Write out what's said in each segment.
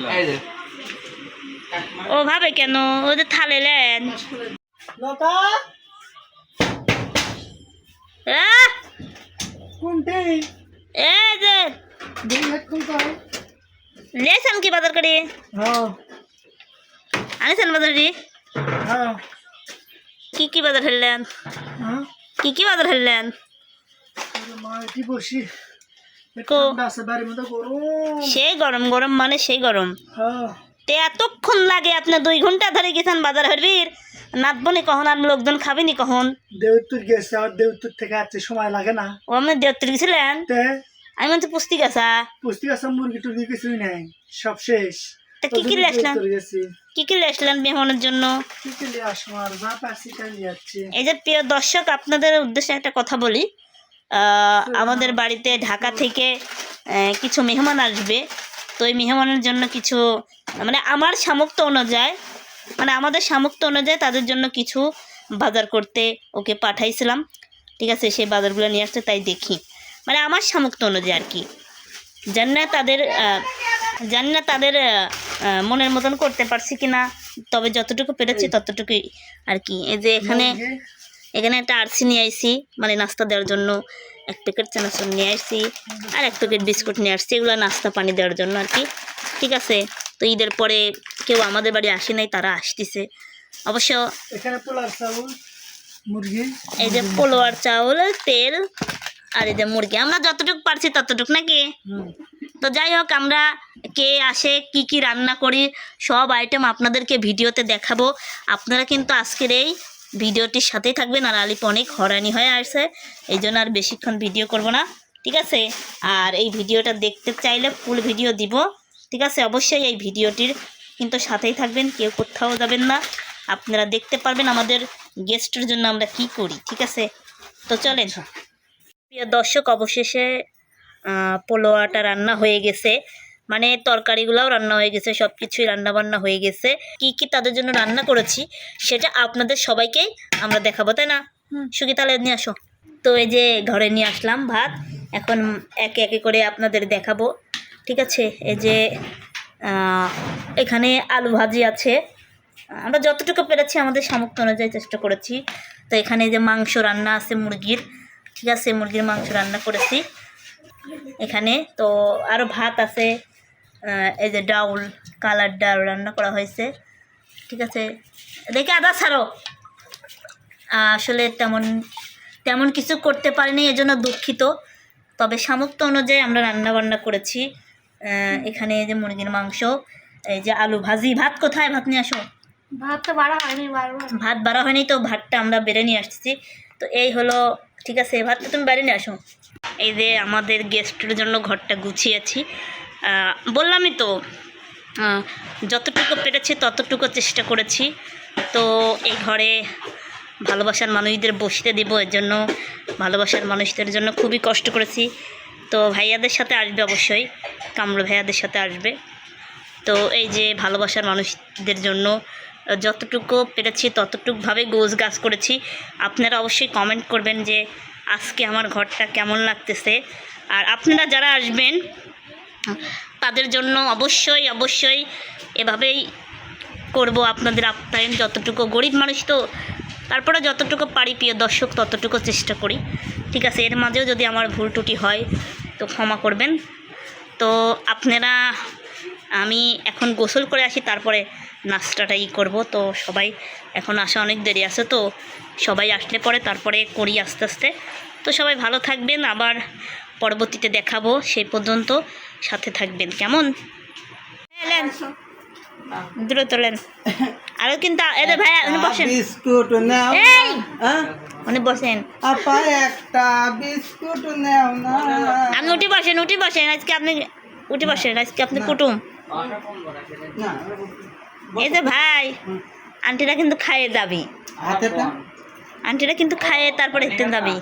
এই ও ভাবে কেন? ওদের থালে লেন। লেছেন কি বাজার করে হ্যাঁ। আনিছেন বাজার করে হ্যাঁ। কি কি বাজার ফেললেন হ্যাঁ। কি কি বাজার ফেললেন বসি। আছে সেই গরম গরম মানে সেই গরম। হ্যাঁ। তে এতক্ষণ লাগে আপনি দুই ঘণ্টা ধরে গেছেন বাজার হরবির। নাচবনি কখন আর লোকজন খাবেনি কখন দেউত্তুর গেছে আর দেউত্তুর থেকে আসছে সময় লাগে না। ও আপনি গেছিলেন? আমি বলছি পুস্তি গেছা। পুষ্টি আছে মুরগি টুরগি কিছুই নাই সব শেষ। তা কি কি লেসলেন কি কি লেসলেন মেহমানের জন্য? কি কি যা তাই এই যে প্রিয় দর্শক আপনাদের উদ্দেশ্যে একটা কথা বলি। আমাদের বাড়িতে ঢাকা থেকে কিছু মেহমান আসবে। তো এই মেহমানের জন্য কিছু মানে আমার সামর্থ্য অনুযায়ী মানে আমাদের সামর্থ্য অনুযায়ী তাদের জন্য কিছু বাজার করতে ওকে পাঠাইছিলাম। ঠিক আছে সেই বাজারগুলো নিয়ে আসতে তাই দেখি। মানে আমার সামর্থ্য অনুযায়ী আর কি। জানি না তাদের জানি না তাদের মনের মতন করতে পারছি কি না তবে যতটুকু পেরেছি ততটুকুই আর কি। এই যে এখানে এখানে একটা আরসি নিয়ে আইছি মানে নাস্তা দেওয়ার জন্য। এক প্যাকেট চানাচুর নিয়ে আসছি আর এক প্যাকেট বিস্কুট নিয়ে আসছি এগুলো নাস্তা পানি দেওয়ার জন্য আর কি। ঠিক আছে তো ঈদের পরে কেউ আমাদের বাড়ি আসে নাই তারা আসতেছে। অবশ্য এখানে পোলার চাউল মুরগি। এই যে পোলোয়ার চাউল তেল আর এই যে মুরগি। আমরা যতটুকু পারছি ততটুকু নাকি। তো যাই হোক আমরা কে আসে কি কি রান্না করি সব আইটেম আপনাদেরকে ভিডিওতে দেখাবো। আপনারা কিন্তু আজকের এই ভিডিওটির সাথেই থাকবেন আর আলিপ অনেক হরানি হয়ে আসছে, এই জন্য আর বেশিক্ষণ ভিডিও করব না, ঠিক আছে? আর এই ভিডিওটা দেখতে চাইলে ফুল ভিডিও দিব, ঠিক আছে? অবশ্যই এই ভিডিওটির কিন্তু সাথেই থাকবেন, কেউ কোথাও যাবেন না। আপনারা দেখতে পারবেন আমাদের গেস্টের জন্য আমরা কি করি, ঠিক আছে? তো চলেন। প্রিয় দর্শক, অবশেষে পোলোয়াটা রান্না হয়ে গেছে। মানে তরকারিগুলোও রান্না হয়ে গেছে সব কিছুই রান্নাবান্না হয়ে গেছে। কি কি তাদের জন্য রান্না করেছি সেটা আপনাদের সবাইকেই আমরা দেখাবো তাই না? সুখী তাহলে নিয়ে আসো। তো এই যে ঘরে নিয়ে আসলাম ভাত এখন একে একে করে আপনাদের দেখাবো ঠিক আছে? এই যে এখানে আলু ভাজি আছে। আমরা যতটুকু পেরেছি আমাদের সামর্থ্য অনুযায়ী চেষ্টা করেছি। তো এখানে যে মাংস রান্না আছে মুরগির ঠিক আছে? মুরগির মাংস রান্না করেছি। এখানে তো আরও ভাত আছে এই যে ডাউল কালার ডাল রান্না করা হয়েছে। ঠিক আছে? দেখে আদা ছাড়ো। আসলে তেমন তেমন কিছু করতে পারিনি এজন্য দুঃখিত। তবে সামর্থ্য অনুযায়ী আমরা রান্না বান্না করেছি এখানে এই যে মুরগির মাংস এই যে আলু ভাজি। ভাত কোথায়? ভাত নিয়ে আসো। ভাত তো বাড়া হয়নি ভাত বাড়া হয়নি তো ভাতটা আমরা বেড়ে নিয়ে আসছি। তো এই হলো ঠিক আছে এই ভাতটা তুমি বেড়ে নিয়ে আসো। এই যে আমাদের গেস্টের জন্য ঘরটা গুছিয়েছি। বললামই তো যতটুকু পেরেছি ততটুকু চেষ্টা করেছি। তো এই ঘরে ভালোবাসার মানুষদের বসতে দিব, এর জন্য ভালোবাসার মানুষদের জন্য খুবই কষ্ট করেছি। তো ভাইয়াদের সাথে আসবে অবশ্যই কামড় ভাইয়াদের সাথে আসবে। তো এই যে ভালোবাসার মানুষদের জন্য যতটুকু পেরেছি ততটুকুভাবে গোছ গাছ করেছি। আপনারা অবশ্যই কমেন্ট করবেন যে আজকে আমার ঘরটা কেমন লাগতেছে। আর আপনারা যারা আসবেন তাদের জন্য অবশ্যই অবশ্যই এভাবেই করব আপনাদের আপ্যায়ন। যতটুকু গরিব মানুষ তো তারপরে যতটুকু পারি প্রিয় দর্শক, ততটুকু চেষ্টা করি। ঠিক আছে, এর মাঝেও যদি আমার ভুল ত্রুটি হয়, তো ক্ষমা করবেন। তো আপনারা, আমি এখন গোসল করে আসি, তারপরে নাস্তাটাই করব। তো সবাই, এখন আসা অনেক দেরি আছে, তো সবাই আসলে পরে তারপরে করি আস্তে আস্তে। তো সবাই ভালো থাকবেন, আবার পরবর্তীতে দেখাবো, সেই পর্যন্ত। সাথে থাকবেন কেমন? এলেন দ্রুত তোলেন আরও কিন্তু এদের ভাই উনি বসেন। বিস্কুট নাও এই! হ্যাঁ? উনি বসেন। আপা একটা বিস্কুট নাও না। আপনি উঠে বসেন উঠে বসেন আজকে আপনি উঠে বসেন আজকে আপনি কুটুম। এই যে ভাই আন্টিরা কিন্তু খাইয়ে যাবি। আন্টিরা কিন্তু খাইয়ে তারপরে হেঁটে যাবি।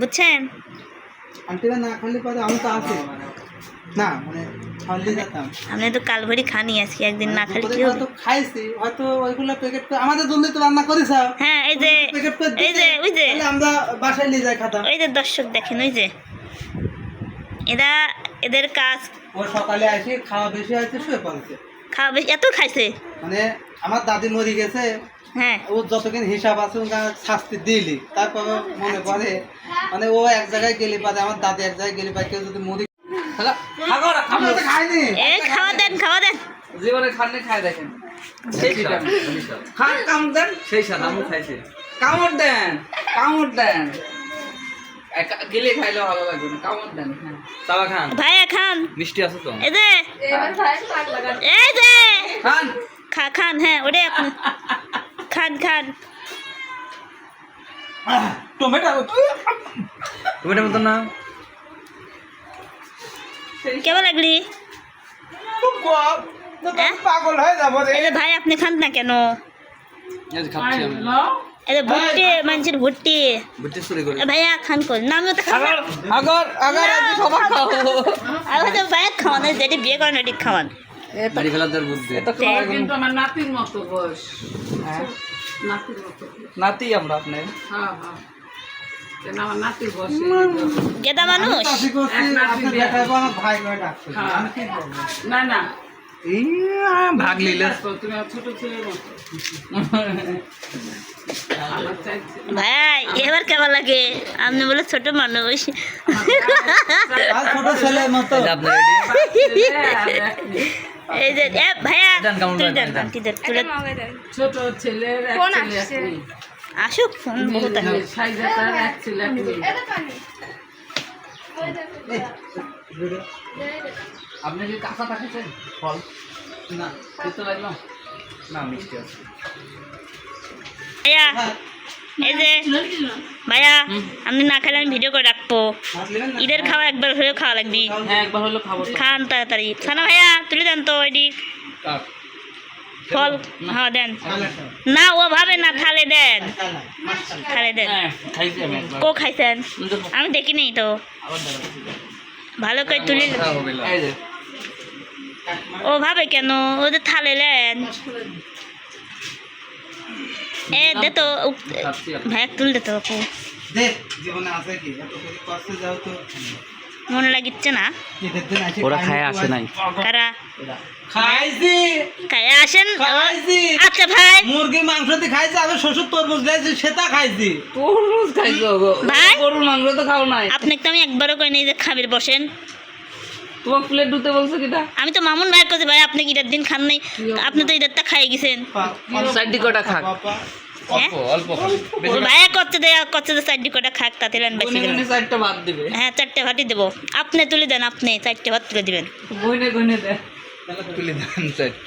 বুঝছেন? আন্টিরা না খালি পরে আমি তো আছি না মানে তো কালভরি খানি আজকে একদিন না খালি কি হবে? খাইছি হয়তো ওইগুলো প্যাকেট করে আমাদের তো রান্না করিস হ্যাঁ এই যে এই যে ওই যে। আমরা বাসায় নিয়ে যাই ওই যে দর্শক দেখেন ওই যে। এরা এদের কাজ ও সকালে আসি খাওয়া বেশি হয়েছে শুয়ে পড়েছে। খাওয়া বেশি এত খাইছে? মানে আমার দাদি মরে গেছে। হ্যাঁ। ও যতক্ষণ হিসাব আছে শাস্তি দিলি তারপর মনে করে মানে ও এক জায়গায় গেলে পারে আমার দাদি এক জায়গায় গেলে পারে কেউ যদি মরি এ খাওয়া দেন খাওয়া দেন। জীবনে খাননি খাই দেখেন। খান কামড় দেন। সেই স্বাদ আমু খাইছে। কামড় দেন কামড় দেন। একা- খাইলে ভালো লাগবে কামড় দেন হ্যাঁ খান। ভাইয়া খান। মিষ্টি আছে তো? এই যে। এবার ভাই পাক লাগান। এই যে। খান। খা খান হ্যাঁ ওরে আপনি খান খান। টমেটো। টমেটো মতো না? কেমন লাগলি? হ্যাঁ? পাগল হয়ে যাব রে। এই যে ভাই আপনি খান না কেন? এই যে খাচ্ছি আমি। এই যে ভুট্টি মানুষের ভুট্টি। করে। ভাইয়া খান কর। না আমিও তো খাব। আগর আগর আগর সবার খাও। আর হয়তো ভাইয়া খাওয়ান যেটি বিয়ে করেন ওটি খাওয়ান। বাড়ি ফেলার দর বুদ্ধি। কিন্তু আমার নাতির মতো বয়স। হ্যাঁ। নাতির মতো নাতি আমরা আপনার। হ্যাঁ হ্যাঁ কেন আমার নাতির বয়স গেদা মানুষ? হ্যাঁ। না না। ভাগ নিলে। ভাই এবার কেমন লাগে? আপনি বলে ছোট মানুষ। আর ছোট ছেলের মতো। আপনার রেডি এই যে এ ভাইয়া দেন, দেন তুলে ছোট ছেলে। আসুক ফোন বহুত। আপনি কি কাঁচা ফল? না খেতে লাগল? না মিষ্টি আছে। এই যে ভাইয়া আপনি না খেলে আমি ভিডিও করে রাখব। ঈদের খাওয়া একবার হলেও খাওয়া লাগবি। হ্যাঁ। খান তাড়াতাড়ি। সানা ভাইয়া তুলে দেন তো ফল হ্যাঁ দেন। না ও ভাবে না থালে দেন। থালে দেন। হ্যাঁ কো খাইছেন? আমি দেখিনি তো। ভালো করে তুলে এই যে। ও ভাবে কেন? ওদের থালে লেন এ দে তো ভাই। তুল দে তো আপু। দেখ জীবনে আছে কি? এত করে কষ্টে যাও তো। মনে লাগিচ্ছে না। ওরা খায় আসে নাই। কারা? খাইছি। খায় আসেন? খাইছি। আচ্ছা ভাই। মুরগি মাংস দিয়ে খাইছি আমি শ্বশুর তরমুজ খাইছি সেটা খাইছি। তরমুজ খাইছো গো। ভাই? গরুর মাংস তো খাও নাই। আপনাকে তো আমি একবারও কই নাই যে খাবির বসেন। তোমার প্লেট ধুতে বলছো কিটা? আমি তো মামুন ভাই করছি ভাই আপনি কি ঈদের দিন খান নাই? আপনি তো ঈদেরটা খাই গেছেন। সাইডি কটা খাক? বাবা। অল্প অল্প ও ভাইয়া করতে দেয় করতে দেয় চারটি কটা খাক তাতে লেন বেশি গুনে গুনে চারটা ভাত দিবে। হ্যাঁ চারটে ভাতই দেবো। আপনি তুলে দেন আপনি চারটে ভাত তুলে দিবেন। গুনে গুনে দে। তুলে দেন চারটা।